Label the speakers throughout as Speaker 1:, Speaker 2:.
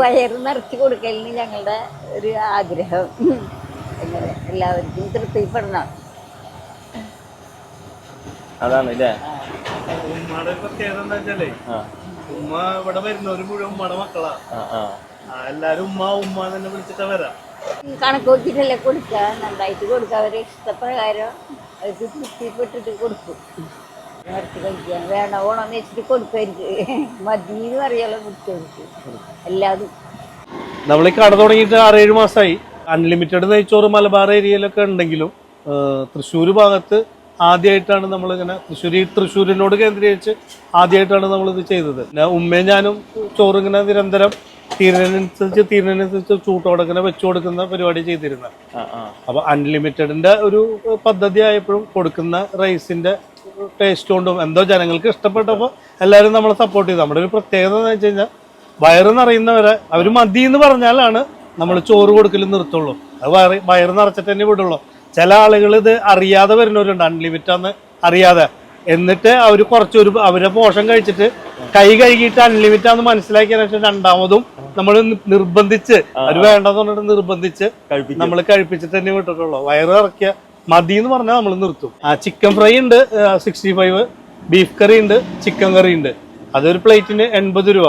Speaker 1: വയറ് നിറച്ച് കൊടുക്കലിന് ഞങ്ങളുടെ ഒരു ആഗ്രഹം. അങ്ങനെ എല്ലാവർക്കും തൃപ്തിപ്പെടണം.
Speaker 2: അതാണ് അല്ലേ
Speaker 3: ഉമ്മയുടെ പ്രത്യേകത എന്താ വെച്ചാലേ ഉമ്മ ഇവിടെ വരുന്നവര് മുഴുവൻ ഉമ്മയുടെ മക്കളാ. എല്ലാരും ഉമ്മ ഉമ്മ തന്നെ വിളിച്ചിട്ടാ വരാം.
Speaker 1: കണക്ക് നോക്കിട്ടല്ലേ കൊടുക്കുക നന്നായിട്ട് കൊടുക്കുക അവരെ ഇഷ്ടപ്രകാരം അവർക്ക് തൃപ്തിപ്പെട്ടിട്ട് കൊടുക്കും. നിറച്ച് കഴിക്കാൻ വേണം ഓണം വെച്ചിട്ട് കൊടുക്കരുത് മതി എന്ന് പറയാലോ കുട്ടികൾക്ക്. എല്ലാതും.
Speaker 4: നമ്മൾ ഈ കട തുടങ്ങിയിട്ട് ആറേഴ് മാസമായി അൺലിമിറ്റഡ് നെയ്ച്ചോറ് മലബാർ ഏരിയയിലൊക്കെ ഉണ്ടെങ്കിലും തൃശ്ശൂർ ഭാഗത്ത് ആദ്യമായിട്ടാണ് നമ്മളിങ്ങനെ തൃശ്ശൂർ ഈ തൃശ്ശൂരിനോട് കേന്ദ്രീകരിച്ച് ആദ്യമായിട്ടാണ് നമ്മളിത് ചെയ്തത്. പിന്നെ ഉമ്മയും ഞാനും ചോറ് ഇങ്ങനെ നിരന്തരം തീരുന്നതിനനുസരിച്ച് തീരുന്നതിനനുസരിച്ച് ചൂട്ടോടെ ഇങ്ങനെ വെച്ചു കൊടുക്കുന്ന പരിപാടി ചെയ്തിരുന്നത്. അപ്പൊ അൺലിമിറ്റഡിന്റെ ഒരു പദ്ധതി ആയപ്പോഴും കൊടുക്കുന്ന റൈസിന്റെ ടേസ്റ്റ് കൊണ്ടും എന്തോ ജനങ്ങൾക്ക് ഇഷ്ടപ്പെട്ടപ്പോൾ എല്ലാവരും നമ്മളെ സപ്പോർട്ട് ചെയ്തു. നമ്മുടെ ഒരു പ്രത്യേകത എന്ന് വെച്ച് കഴിഞ്ഞാൽ വയറെന്നറിയുന്നവരെ നിറയുന്നവരെ അവർ മതി എന്ന് പറഞ്ഞാലാണ് നമ്മൾ ചോറ് കൊടുക്കൽ നിർത്തുള്ളൂ. അത് വയറ് വയറ് നിറച്ചിട്ട് തന്നെ വിടുള്ളൂ. ചില ആളുകൾ ഇത് അറിയാതെ വരുന്നവരുണ്ട്. അൺലിമിറ്റ് ആന്ന് അറിയാതെ. എന്നിട്ട് അവർ കുറച്ചൊരു അവരെ പോഷൻ കഴിച്ചിട്ട് കൈ കഴുകിയിട്ട് അൺലിമിറ്റ് ആണെന്ന് മനസ്സിലാക്കിയ ശേഷം രണ്ടാമതും നമ്മൾ നിർബന്ധിച്ച് അവർ വേണ്ടെന്ന് പറഞ്ഞിട്ട് നിർബന്ധിച്ച് നമ്മൾ കഴിപ്പിച്ചിട്ട് തന്നെ വിട്ടിട്ടുള്ളൂ. വയറ് ഇറക്കിയ മതി എന്ന് പറഞ്ഞാൽ നമ്മൾ നിർത്തും. ആ ചിക്കൻ ഫ്രൈ ഉണ്ട് സിക്സ്റ്റി ഫൈവ് ബീഫ് കറി ഉണ്ട് ചിക്കൻ കറി ഉണ്ട്. അതൊരു പ്ലേറ്റിന് എൺപത് രൂപ.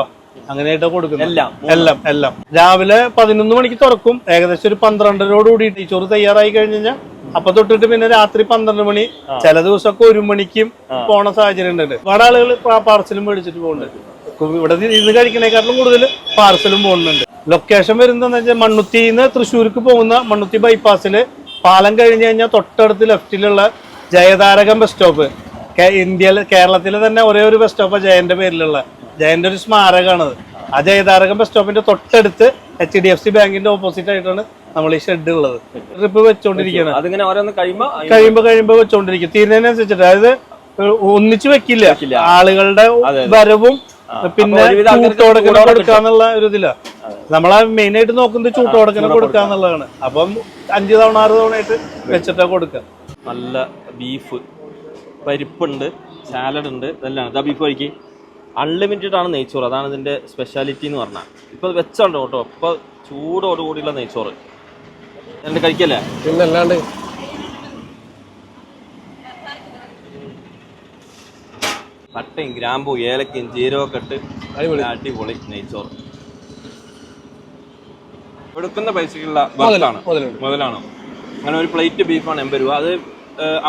Speaker 4: അങ്ങനെയായിട്ടാ കൊടുക്കുന്നത്.
Speaker 2: എല്ലാം.
Speaker 4: എല്ലാം എല്ലാം. രാവിലെ പതിനൊന്ന് മണിക്ക് തുറക്കും. ഏകദേശം ഒരു പന്ത്രണ്ടരോട് കൂടി ചോറ് തയ്യാറായി കഴിഞ്ഞ് കഴിഞ്ഞാൽ അപ്പൊ തൊട്ടിട്ട് പിന്നെ രാത്രി പന്ത്രണ്ട് മണി. ചില ദിവസമൊക്കെ ഒരു മണിക്കും പോണ സാഹചര്യം ഉണ്ട്. ഒരുപാട് ആളുകൾ പാർസലും മേടിച്ചിട്ട് പോകുന്നുണ്ട്. ഇവിടെ ഇന്ന് കഴിക്കണേക്കാട്ടിലും കൂടുതൽ പാർസലും പോകുന്നുണ്ട്. ലൊക്കേഷൻ വരുന്നതെന്ന് വെച്ചാൽ മണ്ണുത്തിന്ന് തൃശ്ശൂർക്ക് പോകുന്ന മണ്ണുത്തി ബൈപ്പാസിൽ പാലം കഴിഞ്ഞ് കഴിഞ്ഞാൽ തൊട്ടടുത്ത് ലെഫ്റ്റിലുള്ള ജയതാരകം ബസ് സ്റ്റോപ്പ് ഇന്ത്യയിൽ കേരളത്തിലെ തന്നെ ഒരേ ഒരു ബസ് സ്റ്റോപ്പ് ജയന്റെ പേരിലുള്ള. ജയന്റെ ഒരു സ്മാരകമാണത് ആ ജയതാരകം ബസ് സ്റ്റോപ്പിന്റെ തൊട്ടടുത്ത് എച്ച് ഡി എഫ് സി ബാങ്കിന്റെ ഓപ്പോസിറ്റ് ആയിട്ടാണ് നമ്മൾ ഈ ഷെഡ് ഉള്ളത്. ട്രിപ്പ് വെച്ചോണ്ടിരിക്കുകയാണ്
Speaker 2: അതിങ്ങനെ ഓരോന്ന് കഴിയുമ്പോ
Speaker 4: കഴിയുമ്പോ കഴിയുമ്പോ വെച്ചോണ്ടിരിക്കും. തീരുന്നതിനനുസരിച്ചിട്ട്. അതായത് ഒന്നിച്ച് വെക്കില്ല. ആളുകളുടെ വരവും പിന്നെ ചൂട്ടോടക്കനെ
Speaker 2: ചൂടോടെ
Speaker 4: കൊടുക്കാന്നുള്ള ഒരു ഇതില്ല നമ്മളെ മെയിൻ ആയിട്ട് നോക്കുന്നത് ചൂട്ടോടക്കനെ കൊടുക്കാന്നുള്ളതാണ്. അപ്പം അഞ്ചു തവണ ആറ് തവണ ആയിട്ട് വെച്ചിട്ടാ കൊടുക്കുക.
Speaker 2: നല്ല ബീഫ് പരിപ്പുണ്ട് സാലഡ് ഉണ്ട് ഇതെല്ലാം. ഇതാ ബീഫ് കഴിക്ക്. അൺലിമിറ്റഡ് ആണ് നെയ്ച്ചോറ്. അതാണ് ഇതിന്റെ സ്പെഷ്യാലിറ്റി എന്ന് പറഞ്ഞാൽ ഇപ്പൊ വെച്ചോണ്ട് കേട്ടോ. ഇപ്പൊ ചൂടോടുകൂടിയുള്ള നെയ്ച്ചോറ്. എന്നിട്ട് കഴിക്കല്ലേ?
Speaker 5: പിന്നല്ലാണ്ട്
Speaker 2: പട്ടയും ഗ്രാമ്പും ഏലക്കയും ജീരകമൊക്കെ ഇട്ട്
Speaker 5: അടിപൊളി.
Speaker 2: നെയ്ച്ചോറ്. എടുക്കുന്ന പൈസക്കുള്ള
Speaker 5: മുതലാണ്
Speaker 2: മുതലാണോ. അങ്ങനെ ഒരു പ്ലേറ്റ് ബീഫാണ് എൺപത് രൂപ. അത്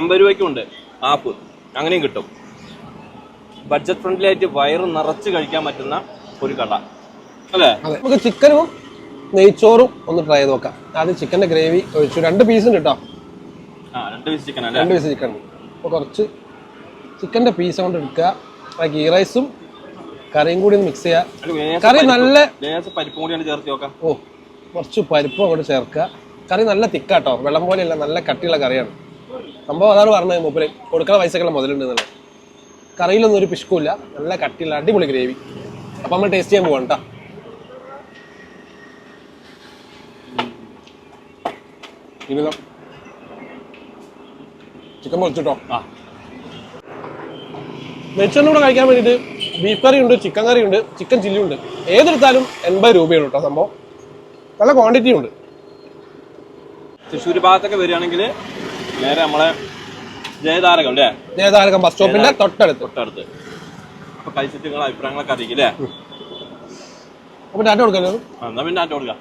Speaker 2: അമ്പത് രൂപയ്ക്കും ഉണ്ട്. ആപ്പ്. അങ്ങനെയും കിട്ടും. ബഡ്ജറ്റ് ഫ്രണ്ട്ലി ആയിട്ട് വയറ് നിറച്ച് കഴിക്കാൻ പറ്റുന്ന ഒരു കട. അല്ലേ?
Speaker 5: നമുക്ക് ചിക്കനും നെയ്ച്ചോറും ഒന്ന് ട്രൈ ചെയ്ത് നോക്കാം. അത് ചിക്കന്റെ ഗ്രേവി ഒഴിച്ചു. രണ്ട് പീസ് ഉണ്ട് കേട്ടോ
Speaker 2: ആ രണ്ട് പീസ് ചിക്കൻ അല്ലേ?
Speaker 5: രണ്ട് പീസ് ചിക്കൻ കുറച്ച് ചിക്കന്റെ പീസ് കൊണ്ട് എടുക്കുക. ആ ഗീ റൈസും കറിയും കൂടി ഒന്ന് മിക്സ് ചെയ്യുക. കറി നല്ല
Speaker 2: പരിപ്പും കൂടിയാണ് ചേർത്ത് നോക്കാം
Speaker 5: ഓ കുറച്ച് പരിപ്പും അങ്ങോട്ട് ചേർക്കുക. കറി നല്ല തിക്കാട്ടോ. വെള്ളം പോലെയല്ല നല്ല കട്ടിയുള്ള കറിയാണ്. സംഭവം അതാണ് പറഞ്ഞത് മൂപ്പര്. കൊടുക്കുന്ന പൈസക്കുള്ള മുതലുണ്ട് എന്നുള്ളത് കറിയിലൊന്നും ഒരു പിഷ്കുമില്ല നല്ല കട്ടിയുള്ള അടിപൊളി ഗ്രേവി അപ്പം നമ്മൾ ടേസ്റ്റ് ചെയ്യാൻ പോകണ്ട ചിക്കൻ പൊളിച്ചിട്ടോ?
Speaker 2: ആ.
Speaker 5: നെയ്ച്ചോറിന്റെ കൂടെ കഴിക്കാൻ വേണ്ടിയിട്ട് ബീഫ് കറി ഉണ്ട് ചിക്കൻ കറി ഉണ്ട് ചിക്കൻ ചില്ലി ഉണ്ട്. ഏതെടുത്താലും എൺപത് രൂപയാണ് കേട്ടോ സംഭവം. നല്ല ക്വാണ്ടിറ്റി ഉണ്ട്.
Speaker 2: തൃശ്ശൂർ ഭാഗത്തൊക്കെ വരികയാണെങ്കിൽ നേരെ നമ്മളെ ജയതാരകം അല്ലേ?
Speaker 5: ജയതാരകം ബസ് സ്റ്റോപ്പിന്റെ തൊട്ടടുത്ത്.
Speaker 2: തൊട്ടടുത്ത്. അപ്പൊ കഴിച്ചിട്ട് നിങ്ങളെ അഭിപ്രായങ്ങളൊക്കെ അറിയിക്കില്ലേ
Speaker 5: അപ്പൊ ഡാറ്റ
Speaker 2: കൊടുക്കാം എന്നാ പിന്നെ ഡാറ്റ കൊടുക്കാം.